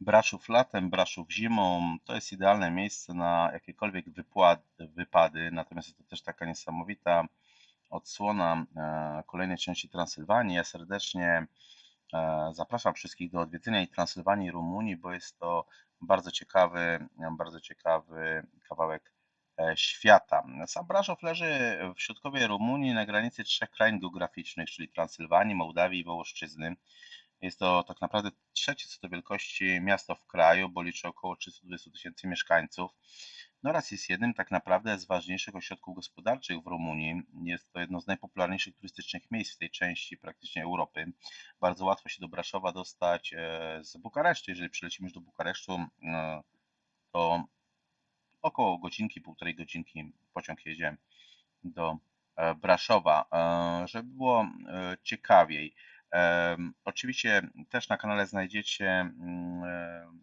Braszów latem, Braszów zimą to jest idealne miejsce na jakiekolwiek wypłat, wypady, natomiast jest to też taka niesamowita odsłona e, kolejnej części Transylwanii. Ja serdecznie e, zapraszam wszystkich do odwiedzenia i Transylwanii Rumunii, bo jest to bardzo ciekawy, bardzo ciekawy kawałek e, świata. Sam Braszów leży w środkowej Rumunii na granicy trzech krain geograficznych, czyli Transylwanii, Mołdawii i Wołoszczyzny. Jest to tak naprawdę trzecie co do wielkości miasto w kraju, bo liczy około 320 tysięcy mieszkańców. No oraz jest jednym tak naprawdę z ważniejszych ośrodków gospodarczych w Rumunii. Jest to jedno z najpopularniejszych turystycznych miejsc w tej części praktycznie Europy. Bardzo łatwo się do Braszowa dostać e, z Bukaresztu. Jeżeli przylecimy już do Bukaresztu, e, to około godzinki, półtorej godzinki pociąg jedzie do e, Braszowa. Żeby było ciekawiej, Oczywiście też na kanale znajdziecie mm,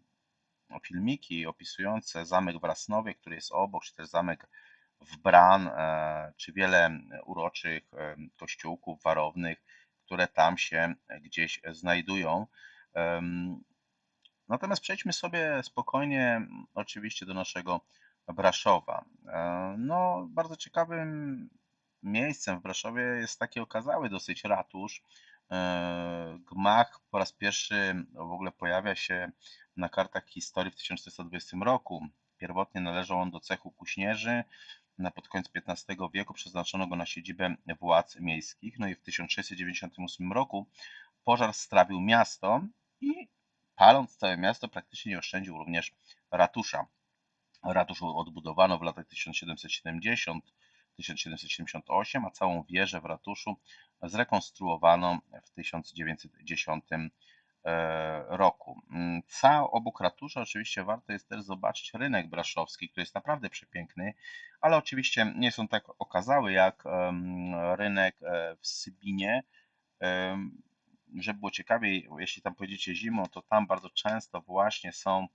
filmiki opisujące zamek w Rasnowie, który jest obok, czy też zamek w Bran, e, czy wiele uroczych kościółków warownych, które tam się gdzieś znajdują. Natomiast przejdźmy sobie spokojnie oczywiście do naszego Braszowa. E, no, bardzo ciekawym miejscem w Braszowie jest taki okazały dosyć ratusz, E, gmach po raz pierwszy w ogóle pojawia się na kartach historii w 1420 roku. Pierwotnie należał on do cechu kuśnierzy. Na pod koniec XV wieku przeznaczono go na siedzibę władz miejskich. No i w 1698 roku pożar strawił miasto i paląc całe miasto praktycznie nie oszczędził również ratusza. Ratusz odbudowano w latach 1770 1778, a całą wieżę w ratuszu zrekonstruowano w 1910 e, roku. Mm, Cał obok ratusza oczywiście warto jest też zobaczyć rynek braszowski, który jest naprawdę przepiękny, ale oczywiście nie są tak okazały jak rynek e, w Sybinie. Żeby było ciekawiej, jeśli tam pojedziecie zimą, to tam bardzo często właśnie są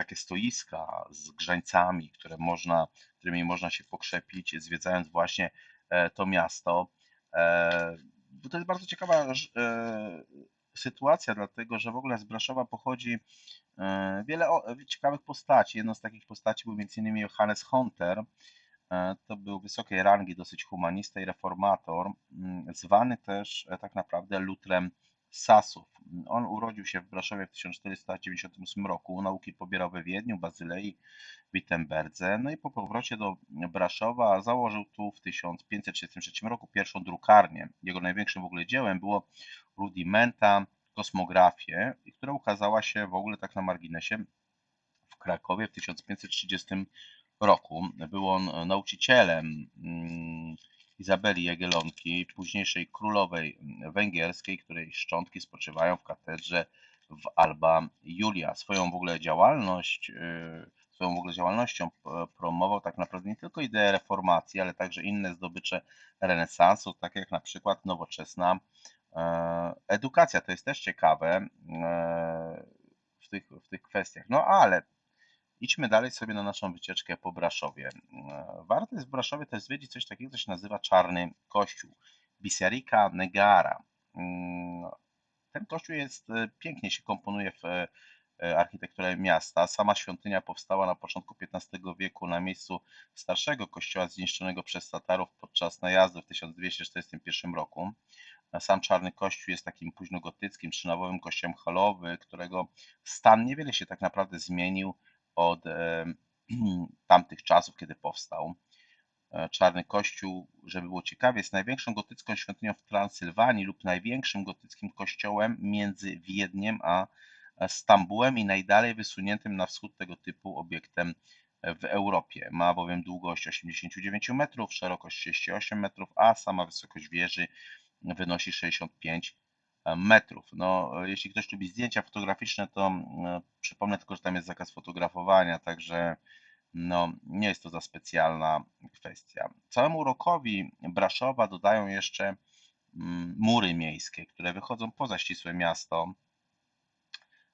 takie stoiska z grzańcami, które można, którymi można się pokrzepić, zwiedzając właśnie e, to miasto. E, to jest bardzo ciekawa e, sytuacja, dlatego że w ogóle z Braszowa pochodzi wiele ciekawych postaci. Jedną z takich postaci był m.in. Johannes Hunter. To był wysokiej rangi, dosyć humanista i reformator, zwany też tak naprawdę Lutrem Sasów. On urodził się w Braszowie w 1498 roku. Nauki pobierał we Wiedniu, Bazylei, Wittenberdze. No i po powrocie do Braszowa założył tu w 1533 roku pierwszą drukarnię. Jego największym w ogóle dziełem było Rudimenta Kosmografię, która ukazała się w ogóle tak na marginesie w Krakowie w 1530 roku. Był on nauczycielem mm, Izabeli Jagiellonki, późniejszej królowej węgierskiej, której szczątki spoczywają w katedrze w Alba Julia. Swoją w ogóle działalność, y, swoją w ogóle działalnością promował tak naprawdę nie tylko ideę reformacji, ale także inne zdobycze renesansu, takie jak na przykład nowoczesna e, edukacja. To jest też ciekawe e, w tych, w tych kwestiach. No ale Idźmy dalej sobie na naszą wycieczkę po Braszowie. E, warto jest w Braszowie też zwiedzić coś takiego, co się nazywa Czarny Kościół. Biserica Negara. Mm, ten kościół jest, e, pięknie się komponuje w e, architekturę miasta. Sama świątynia powstała na początku XV wieku na miejscu starszego kościoła zniszczonego przez Tatarów podczas najazdu w 1241 roku. Sam Czarny Kościół jest takim późnogotyckim, trzynawowym kościołem halowy, którego stan niewiele się tak naprawdę zmienił od tamtych czasów, kiedy powstał. E, Czarny Kościół, żeby było ciekawie, jest największą gotycką świątynią w Transylwanii lub największym gotyckim kościołem między Wiedniem a Stambułem i najdalej wysuniętym na wschód tego typu obiektem w Europie. Ma bowiem długość 89 metrów, szerokość 38 metrów, a sama wysokość wieży wynosi 65 metrów. No, jeśli ktoś lubi zdjęcia fotograficzne, to mm, przypomnę tylko, że tam jest zakaz fotografowania, także no, nie jest to za specjalna kwestia. Całemu urokowi Braszowa dodają jeszcze mm, mury miejskie, które wychodzą poza ścisłe miasto.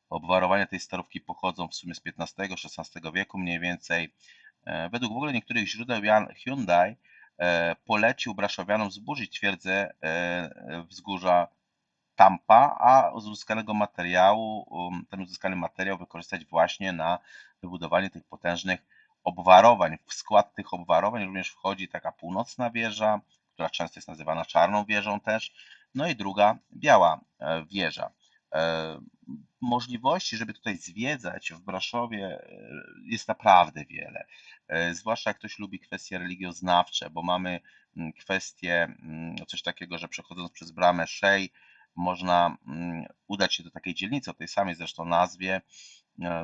Obwarowania tej starówki pochodzą w sumie z XV-XVI wieku mniej więcej. E, według w ogóle niektórych źródeł Jan Hyundai e, polecił Braszowianom zburzyć twierdzę e, wzgórza Tampa, a z uzyskanego materiału, um, ten uzyskany materiał wykorzystać właśnie na wybudowanie tych potężnych obwarowań. W skład tych obwarowań również wchodzi taka północna wieża, która często jest nazywana czarną wieżą też, no i druga biała e, wieża. E, możliwości, żeby tutaj zwiedzać w Braszowie e, jest naprawdę wiele. Zwłaszcza jak ktoś lubi kwestie religioznawcze, bo mamy mm, kwestię mm, coś takiego, że przechodząc przez bramę Szej można mm, udać się do takiej dzielnicy o tej samej zresztą nazwie,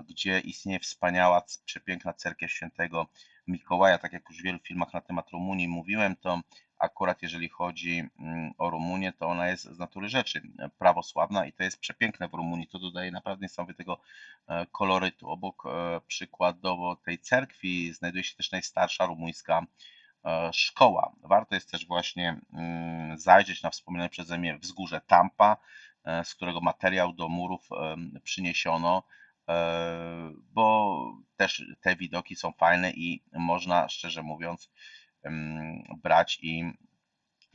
gdzie istnieje wspaniała, przepiękna cerkiew świętego Mikołaja. Tak jak już w wielu filmach na temat Rumunii mówiłem, to akurat jeżeli chodzi mm, o Rumunię, to ona jest z natury rzeczy prawosławna i to jest przepiękne w Rumunii. To dodaje naprawdę niesamowitego e, kolorytu. Obok e, przykładowo tej cerkwi znajduje się też najstarsza rumuńska e, szkoła. Warto jest też właśnie mm, zajrzeć na wspomniane przeze mnie wzgórze Tampa, z którego materiał do murów przyniesiono, bo też te widoki są fajne i można, szczerze mówiąc, brać i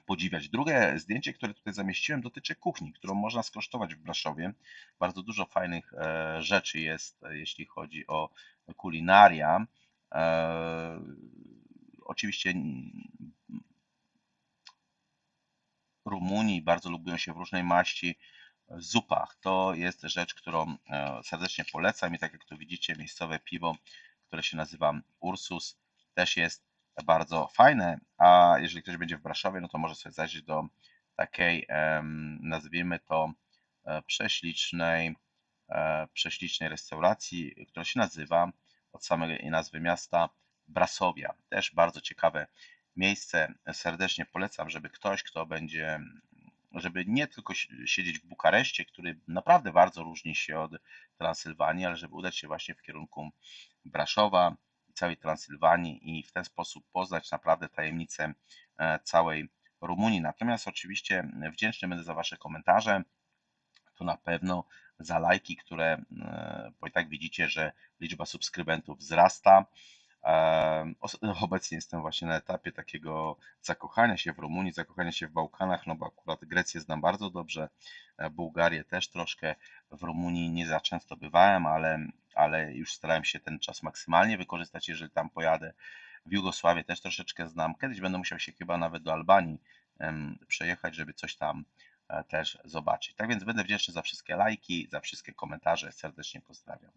podziwiać. Drugie zdjęcie, które tutaj zamieściłem, dotyczy kuchni, którą można skosztować w Braszowie. Bardzo dużo fajnych e, rzeczy jest, jeśli chodzi o kulinaria. Oczywiście Rumunii bardzo lubią się w różnej maści zupach. To jest rzecz, którą e, serdecznie polecam i tak jak tu widzicie, miejscowe piwo, które się nazywa Ursus, też jest bardzo fajne, a jeżeli ktoś będzie w Braszowie, no to może sobie zajrzeć do takiej, nazwijmy to, e, prześlicznej, e, prześlicznej restauracji, która się nazywa od samej nazwy miasta Brasowia. Też bardzo ciekawe miejsce. Serdecznie polecam, żeby ktoś, kto będzie, żeby nie tylko siedzieć w Bukareszcie, który naprawdę bardzo różni się od Transylwanii, ale żeby udać się właśnie w kierunku Braszowa, całej Transylwanii i w ten sposób poznać naprawdę tajemnicę e, całej Rumunii. Natomiast oczywiście wdzięczny będę za Wasze komentarze. To na pewno za lajki, które, e, bo i tak widzicie, że liczba subskrybentów wzrasta. Obecnie jestem właśnie na etapie takiego zakochania się w Rumunii, zakochania się w Bałkanach, no bo akurat Grecję znam bardzo dobrze, e, Bułgarię też troszkę, w Rumunii nie za często bywałem, ale, ale już starałem się ten czas maksymalnie wykorzystać, jeżeli tam pojadę. W Jugosławię też troszeczkę znam. Kiedyś będę musiał się chyba nawet do Albanii przejechać, żeby coś tam e, też zobaczyć. Tak więc będę wdzięczny za wszystkie lajki, za wszystkie komentarze. Serdecznie pozdrawiam.